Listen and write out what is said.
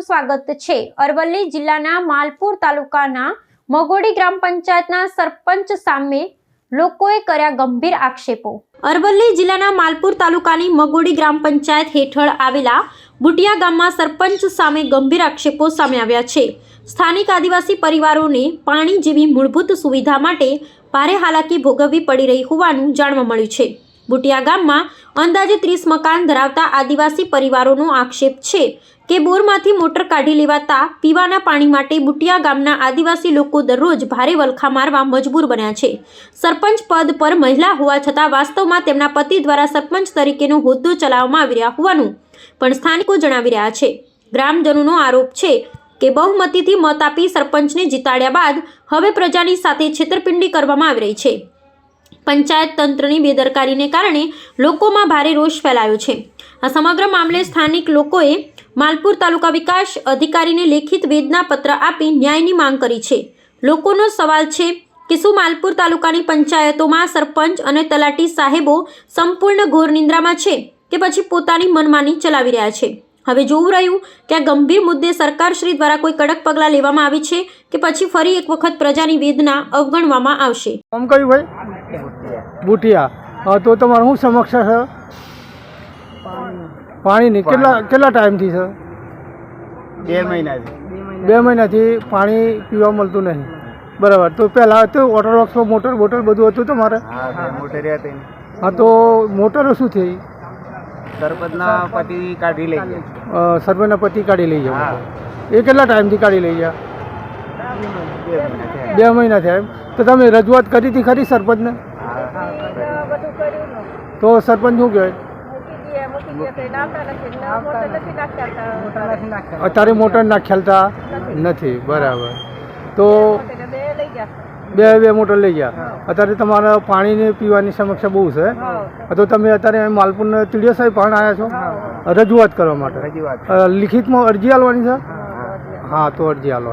સ્વાગત છે. અરવલ્લી જિલ્લાના માલપુર તાલુકાના મગોડી ગ્રામ પંચાયતના સરપંચ સામે લોકોએ કર્યા ગંભીર આક્ષેપો. અરવલ્લી જિલ્લાના માલપુર તાલુકાની મગોડી ગ્રામ પંચાયત હેઠળ આવેલા બુટિયા ગામમાં સરપંચ સામે ગંભીર આક્ષેપો સામે આવ્યા છે. સ્થાનિક આદિવાસી પરિવારોને પાણી જેવી મૂળભૂત સુવિધા માટે ભારે હાલાકી ભોગવવી પડી રહી હોવાનું જાણવા મળ્યું છે. બુટિયા ગામમાં અંદાજે ત્રીસ મકાન ધરાવતા આદિવાસી પરિવારોનો આક્ષેપ છે. કે બોરમાંથી મોટર કાઢી લેવાતા પીવાના પાણી માટે બુટિયા ગામના આદિવાસી લોકો દરરોજ ભારે વલખા મારવા મજબૂર બન્યા છે. સરપંચ પદ પર મહિલા હોવા છતાં વાસ્તવમાં તેમના પતિ દ્વારા સરપંચ તરીકેનો હોદ્દો ચલાવવામાં આવી રહ્યા હોવાનું પણ સ્થાનિકો જણાવી રહ્યા છે. ગ્રામજનોનો આરોપ છે કે બહુમતીથી મત આપી સરપંચને જીતાડ્યા બાદ હવે પ્રજાની સાથે છેતરપિંડી કરવામાં આવી રહી છે. પંચાયત તંત્રની બેદરકારીને કારણે લોકોમાં ભારે રોષ ફેલાયો છે. આ સમગ્ર મામલે સ્થાનિક લોકોએ માલપુર તાલુકા વિકાસ અધિકારીને લેખિત વેદના પત્ર આપી ન્યાયની માંગ કરી છે. લોકોનો સવાલ છે કે શું માલપુર તાલુકાની પંચાયતોમાં સરપંચ અને તલાટી સાહેબો સંપૂર્ણ ઘોર નિંદ્રામાં છે કે પછી પોતાની મનમાની ચલાવી રહ્યા છે? હવે જોવું રહ્યું કે આ ગંભીર મુદ્દે સરકારશ્રી દ્વારા કોઈ કડક પગલાં લેવામાં આવી છે કે પછી ફરી એક વખત પ્રજાની વેદના અવગણવામાં આવશે. તો તમારું શું છે? પાણીની કેટલા કેટલા ટાઈમથી છે? બે મહિનાથી. બે મહિનાથી પાણી પીવા મળતું નહીં. બરાબર. તો પહેલાં હતું વોટર મોટર બોટલ બધું હતું તમારે હતી હા તો મોટરો શું થઈ? સરપંચના પતિ કાઢી લઈ ગયા. સરપંચના પતિ કાઢી લઈ ગયા. એ કેટલા ટાઈમથી કાઢી લઈ ગયા? બે મહિના થયા એમ. તો તમે રજૂઆત કરી હતી ખરી સરપંચને તો સરપંચ શું કહે અત્યારે. મોટર નાખ્યાલતા નથી બરાબર. તો બે બે મોટર લઈ ગયા. અત્યારે તમારે પાણીની પીવાની સમસ્યા બહુ છે. તો તમે અત્યારે માલપુરના તીડિયા સાહેબ પણ આવ્યા છો? રજૂઆત કરવા માટે. રજૂઆત. લિખિતમાં અરજી આલવાની છે? હા તો અરજી આલો.